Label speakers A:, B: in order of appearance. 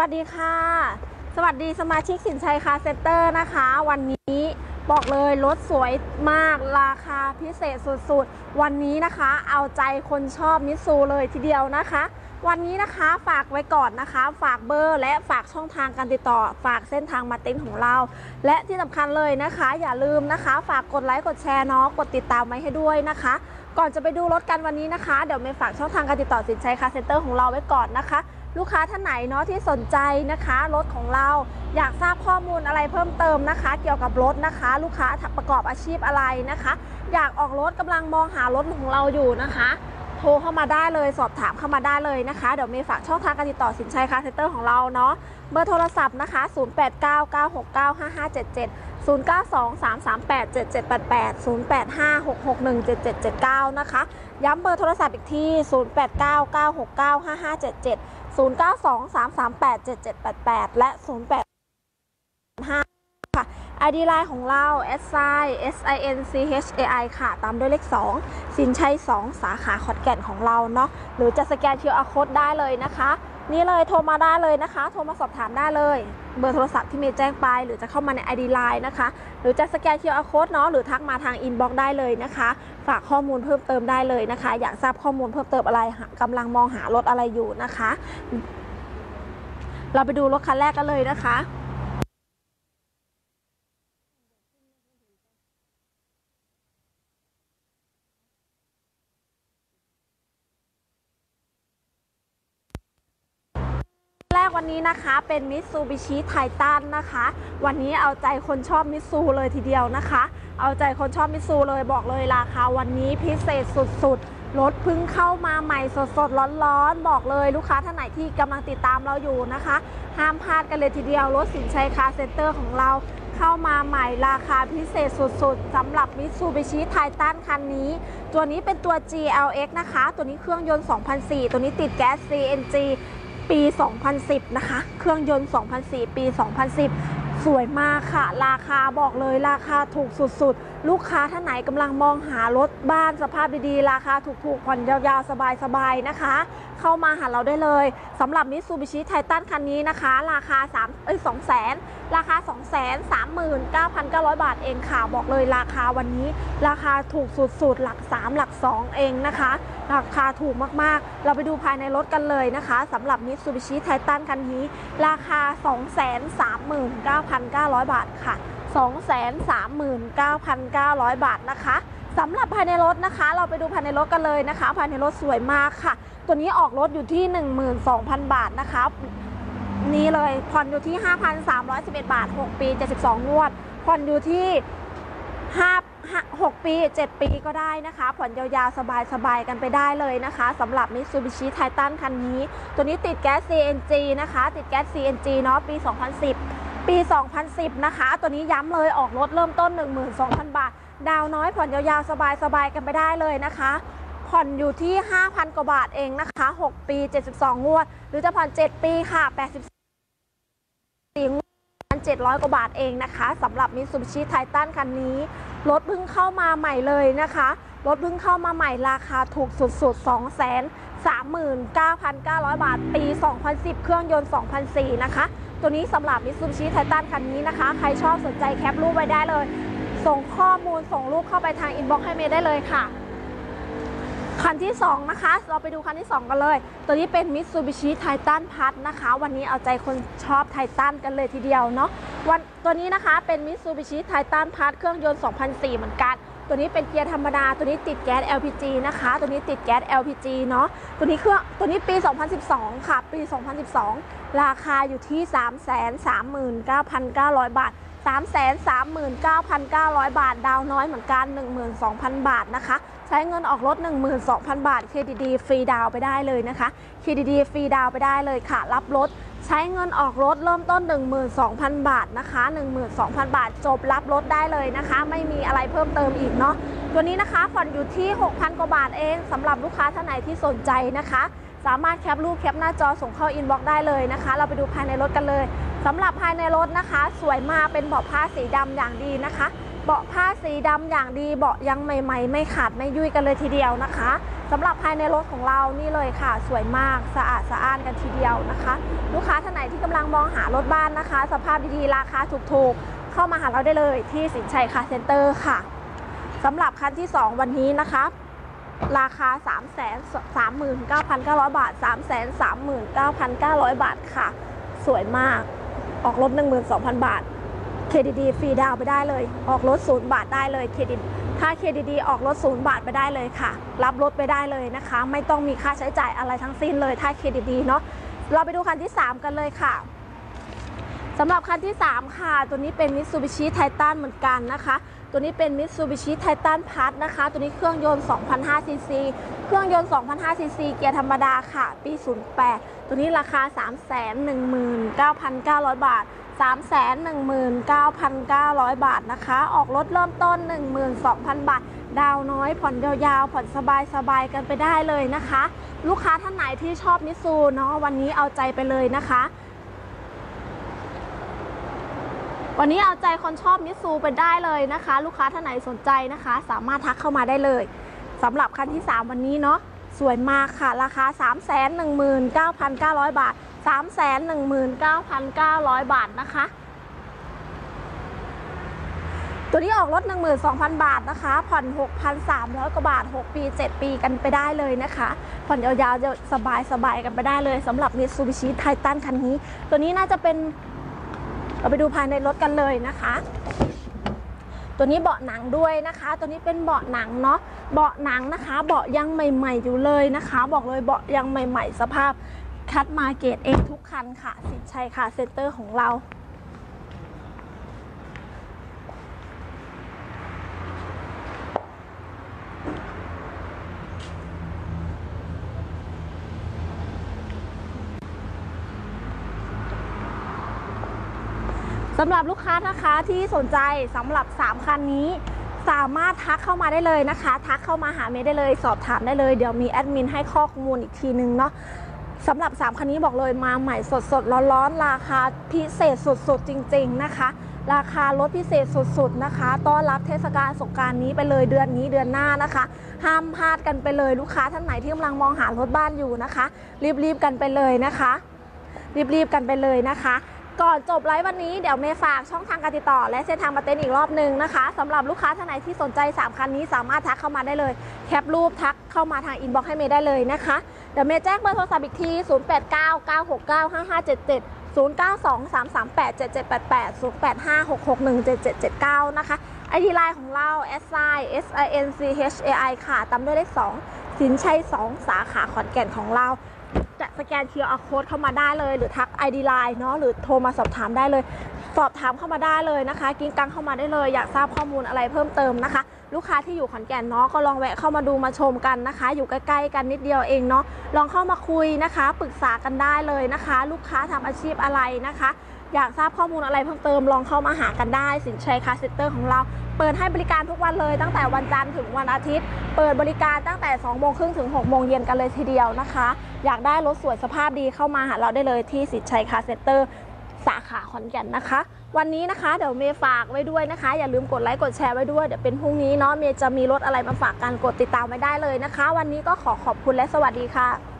A: วัสดีค่ะ สวัสดีสมาชิกสินชัยคาร์เซ็นเตอร์นะคะ วันนี้บอกเลยรถสวยมากราคาพิเศษสุดๆ วันนี้นะคะ เอาใจคนชอบมิซูเลยทีเดียวนะคะ วันนี้นะคะฝากไว้ก่อนนะคะ ฝากเบอร์และฝากช่องทางการติดต่อ ฝากเส้นทางมาเต็นของเรา และที่สำคัญเลยนะคะ อย่าลืมนะคะ ฝากกดไลค์กดแชร์เนาะกดติดตามไว้ให้ด้วยนะคะ ก่อนจะไปดูรถกันวันนี้นะคะ เดี๋ยวเมย์ฝากช่องทางการติดต่อสินชัยคาร์เซ็นเตอร์ของเราไว้ก่อนนะคะ ลูกค้าท่านไหนเนาะที่สนใจนะคะรถของเราอยากทราบข้อมูลอะไรเพิ่มเติมนะคะ เกี่ยวกับรถนะคะ ลูกค้าประกอบอาชีพอะไรนะคะ อยากออกรถกำลังมองหารถของเราอยู่นะคะ โทรเข้ามาได้เลยสอบถามเข้ามาได้เลยนะคะเดี๋ยวมีฝากช่องทางการติดต่อสินชัยคาร์เซ็นเตอร์ของเราเนาะเบอร์โทรศัพท์นะคะ 0899695577 0923387788 0856617779 นะคะ ย้ำเบอร์โทรศัพท์อีกที่ 0899695577 0923387788 และ 085ค่ะ ID ไลน์ของเรา s i s i n c h a i ค่ะ ตามด้วยเลข 2 สินชัย 2 สาขาขอดแก่นของเราเนาะหรือจะสแกน QR Code ได้เลยนะคะ นี่เลยโทรมาได้เลยนะคะ โทรมาสอบถามได้เลย เบอร์โทรศัพท์ที่เมย์แจ้งไป หรือจะเข้ามาใน ID Line นะคะ หรือจะสแกน QR Code เนาะหรือทักมาทางอินบ็อกได้เลยนะคะ ฝากข้อมูลเพิ่มเติมได้เลยนะคะ อยากทราบข้อมูลเพิ่มเติมอะไรกำลังมองหารถอะไรอยู่นะคะ เราไปดูรถคันแรกกันเลยนะคะ แรกวันนี้นะคะเป็นมิ t ซูบิชิไททันนะคะ วันนี้เอาใจคนชอบมิ t ซูเลยทีเดียวนะคะ เอาใจคนชอบมิ t ซูเลยบอกเลยราคาวันนี้พิเศษสุดๆ รถเพิ่งเข้ามาใหม่สดๆ ร้อนๆ บอกเลยลูกค้าท่านไหนที่กำลังติดตามเราอยู่นะคะ ห้ามพลาดกันเลยทีเดียว รถสินชัยคาเซ็นเตอร์ของเราเข้ามาใหม่ราคาพิเศษสุดๆสำหรับมิ t ซูบิชิไททันคันนี้ ตัวนี้เป็นตัว GLX นะคะ ตัวนี้เครื่องยนต์ 2004 ตัวนี้ติดแก๊ส CNG ปี 2010 นะคะ เครื่องยนต์ 2004 ปี 2010 สวยมากค่ะ ราคาบอกเลยราคาถูกสุดๆ ลูกค้าท่านไหนกำลังมองหารถบ้านสภาพดีๆ ราคาถูกๆผ่อนยาวๆ สบายๆ นะคะ เข้ามาหาเราได้เลยสำหรับมิ t ซูบิชิไททันคันนี้นะคะ ราคา3เอ้ย2 0 0 0 0 0ราคา 2 3 9 9 0 0 บาทเองค่ะ บอกเลยราคาวันนี้ ราคาถูกสุดๆ หลัก 3 หลัก 2 เองนะคะ ราคาถูกมากๆ เราไปดูภายในรถกันเลยนะคะสำหรับ Mitsubishi Titan คันนี้ ราคา 239,900 บาทค่ะ 239,900 บาทนะคะสำหรับภายในรถนะคะ เราไปดูภายในรถกันเลยนะคะ ภายในรถสวยมากค่ะ ตัวนี้ออกรถอยู่ที่ 12,000 บาทนะคะนี่เลยผ่อนอยู่ที่ 5,311 บาท 6 ปี 72 งวด ผ่อนอยู่ที่5 6ปี 7 ปีก็ได้นะคะ ผ่อนยาวๆ สบายๆ กันไปได้เลยนะคะสำหรับ Mitsubishi Titan คันนี้ ตัวนี้ติดแก๊ส CNG นะคะ ติดแก๊ส CNG เนาะปี 2010 ปี 2010 นะคะ ตัวนี้ย้ำเลยออกรถเริ่มต้น 12,000 บาท ดาวน้อยผ่อนยาวๆ สบายๆ กันไปได้เลยนะคะ ผ่อนอยู่ที่ 5,000 กว่าบาทเองนะคะ 6 ปี 72 งวด หรือจะผ่อน 7 ปีค่ะ 84งวด700 กว่าบาทเองนะคะสำหรับ Mitsubishi Titan คันนี้ รถเพิ่งเข้ามาใหม่เลยนะคะ รถเพิ่งเข้ามาใหม่ราคาถูกสุดๆ 2 3 9 9 0 0 บาท ปี 2010 เครื่องยนต์ 2004 นะคะ ตัวนี้สำหรับ Mitsubishi Titan คันนี้นะคะ ใครชอบสนใจแคปรูปไว้ได้เลย ส่งข้อมูลส่งรูปเข้าไปทางอินบ็อกซ์ให้เมย์ได้เลยค่ะ คันที่ 2 นะคะ เราไปดูคันที่ 2 กันเลย ตัวนี้เป็น Mitsubishi Titan p a s นะคะ วันนี้เอาใจคนชอบไททันกันเลยทีเดียวเนาะวันตัวนี้นะคะเป็น Mitsubishi Titan p a s เครื่องยนต์ 2004 เหมือนกัน ตัวนี้เป็นเกียร์ธรรมดา ตัวนี้ติดแก๊ส LPG นะคะ ตัวนี้ติดแก๊ส LPG เนาะ ตัวนี้เครื่อง ตัวนี้ปี 2012 ค่ะ ปี 2012 ราคาอยู่ที่ 339,900 บาท 339,900 บาท ดาวน้อยเหมือนกัน 12,000 บาทนะคะ ใช้เงินออกรถ 12,000 บาท KDD ฟรีดาวไปได้เลยนะคะ KDD ฟรีดาวไปได้เลยค่ะ รับรถ ใช้เงินออกรถเริ่มต้น 12,000 บาทนะคะ 12,000 บาทจบรับรถได้เลยนะคะ ไม่มีอะไรเพิ่มเติมอีกเนาะตัวนี้นะคะผ่อนอยู่ที่ 6,000 กว่าบาทเองสำหรับลูกค้าท่านไหนที่สนใจนะคะ สามารถแคปรูปแคปหน้าจอส่งเข้าอินบ็อกซ์ได้เลยนะคะ เราไปดูภายในรถกันเลยสำหรับภายในรถนะคะ สวยมากเป็นเบาะผ้าสีดำอย่างดีนะคะ เบาะผ้าสีดำอย่างดีเบาะยังใหม่ ๆ ไม่ขาดไม่ยุ่ยกันเลยทีเดียวนะคะสำหรับภายในรถของเรานี่เลยค่ะ สวยมากสะอาดสะอ้านกันทีเดียวนะคะ ลูกค้าท่านไหนที่กำลังมองหารถบ้านนะคะ สภาพดีๆราคาถูกๆ เข้ามาหาเราได้เลยที่สินชัยคาร์เซ็นเตอร์ค่ะสำหรับคันที่ 2 วันนี้นะคะราคา 3 3 9 9 0 0 บาท 3 3 9 9 0 0 บาทค่ะ สวยมาก ออกรถ12,000 บาท KDD ฟรีดาวไปได้เลย ออกรถ0บาทได้เลยเครดิตถ้า KDD ออกรถ0บาทไปได้เลยค่ะ รับรถไปได้เลยนะคะ ไม่ต้องมีค่าใช้จ่ายอะไรทั้งสิ้นเลย ถ้า KDD เนาะเราไปดูคันที่ 3 กันเลยค่ะสำหรับคันที่ 3 ค่ะ ตัวนี้เป็น Mitsubishi Titan เหมือนกันนะคะ ตัวนี้เป็น Mitsubishi Titan Plus นะคะ ตัวนี้เครื่องยนต์2,500ซีซีเครื่องยนต์2,500ซีซีเกียร์ธรรมดาค่ะ ปี 08 ตัวนี้ราคา 319,900 บาท 319,900 บาทนะคะ ออกรถเริ่มต้น 12,000 บาท ดาวน้อย ผ่อนยาวๆ ผ่อนสบายๆ กันไปได้เลยนะคะ ลูกค้าท่านไหนที่ชอบมิซูเนาะวันนี้เอาใจไปเลยนะคะวันนี้เอาใจคนชอบมิซูไปได้เลยนะคะ ลูกค้าท่านไหนสนใจนะคะ สามารถทักเข้ามาได้เลยสำหรับคันที่ 3 วันนี้เนาะสวยมากค่ะ ราคา 319,900 บาท 319,900 บาทนะคะ ตัวนี้ออกรถ 12,000 บาทนะคะ ผ่อน 6,300 กว่าบาท 6 ปี 7 ปีกันไปได้เลยนะคะ ผ่อนยาวๆจะสบายสบายๆกันไปได้เลยสำหรับ Mitsubishi Titan คันนี้ ตัวนี้น่าจะเป็นเราไปดูภายในรถกันเลยนะคะตัวนี้เบาะหนังด้วยนะคะ ตัวนี้เป็นเบาะหนังเนาะ เบาะหนังนะคะ เบาะยังใหม่ ๆ อยู่เลยนะคะ บอกเลยเบาะยังใหม่ ๆ สภาพ คัดมาเกตเองทุกคันค่ะ สินชัยค่ะ เซ็นเตอร์ของเราสำหรับลูกค้านะคะที่สนใจสำหรับ 3 คันนี้ สามารถทักเข้ามาได้เลยนะคะ ทักเข้ามาหาเมย์ได้เลย สอบถามได้เลย เดี๋ยวมีแอดมินให้ข้อมูลอีกทีนึงเนาะ สำหรับ 3 คันนี้บอกเลยมาใหม่สดสดๆร้อนๆ ราคาพิเศษสุดๆ จริง ๆ นะคะ ราคาลดพิเศษสุดๆ นะคะ ต้อนรับเทศกาลสงกรารนี้ไปเลยเดือนนี้เดือนหน้านะคะ ห้ามพลาดกันไปเลยลูกค้าท่านไหนที่กำลังมองหารถบ้านอยู่นะคะ รีบๆ กันไปเลยนะคะ รีบๆ กันไปเลยนะคะ ก่อนจบไลฟ์วันนี้เดี๋ยวเมย์ฝากช่องทางการติดต่อ และเส้นทางมาเต้นอีกรอบหนึ่งนะคะสำหรับลูกค้าท่านไหนที่สนใจ 3 คันนี้สามารถทักเข้ามาได้เลยแคปรูปทักเข้ามาทางอินบ็อกซ์ให้เมย์ได้เลยนะคะ เดี๋ยวเมย์แจ้งเบอร์โทรศัพท์อีกที 0899695577 0923387788 0856617779 นะคะไอดีไลน์ของเรา s i s i n c h a i ค่ะตามด้วยเลข2สินชัย 2 สาขาขอนแก่นของเรา จะสแกน QR code เข้ามาได้เลย หรือทัก ID Line เนาะหรือโทรมาสอบถามได้เลย สอบถามเข้ามาได้เลยนะคะ กิงกังเข้ามาได้เลย อยากทราบข้อมูลอะไรเพิ่มเติมนะคะ ลูกค้าที่อยู่ขอนแก่นเนาะก็ลองแวะเข้ามาดูมาชมกันนะคะ อยู่ใกล้ๆกันนิดเดียวเองเนาะลองเข้ามาคุยนะคะ ปรึกษากันได้เลยนะคะ ลูกค้าทำอาชีพอะไรนะคะ อยากทราบข้อมูลอะไรเพิ่มเติมลองเข้ามาหากันได้ สินชัยคาร์เซ็นเตอร์ของเรา เปิดให้บริการทุกวันเลย ตั้งแต่วันจันทร์ถึงวันอาทิตย์ เปิดบริการตั้งแต่2โมงครึ่งถึง6โมงเย็นกันเลยทีเดียวนะคะ อยากได้รถสวยสภาพดีเข้ามาหาเราได้เลยที่สินชัยคาเซ็นเตอร์สาขาขอนแก่นนะคะ วันนี้นะคะเดี๋ยวเมย์ฝากไว้ด้วยนะคะ อย่าลืมกดไลค์กดแชร์ไว้ด้วยเดี๋ยวเป็นพรุ่งนี้เนาะเมย์จะมีรถอะไรมาฝากกันกดติดตามไว้ได้เลยนะคะ วันนี้ก็ขอขอบคุณและสวัสดีค่ะ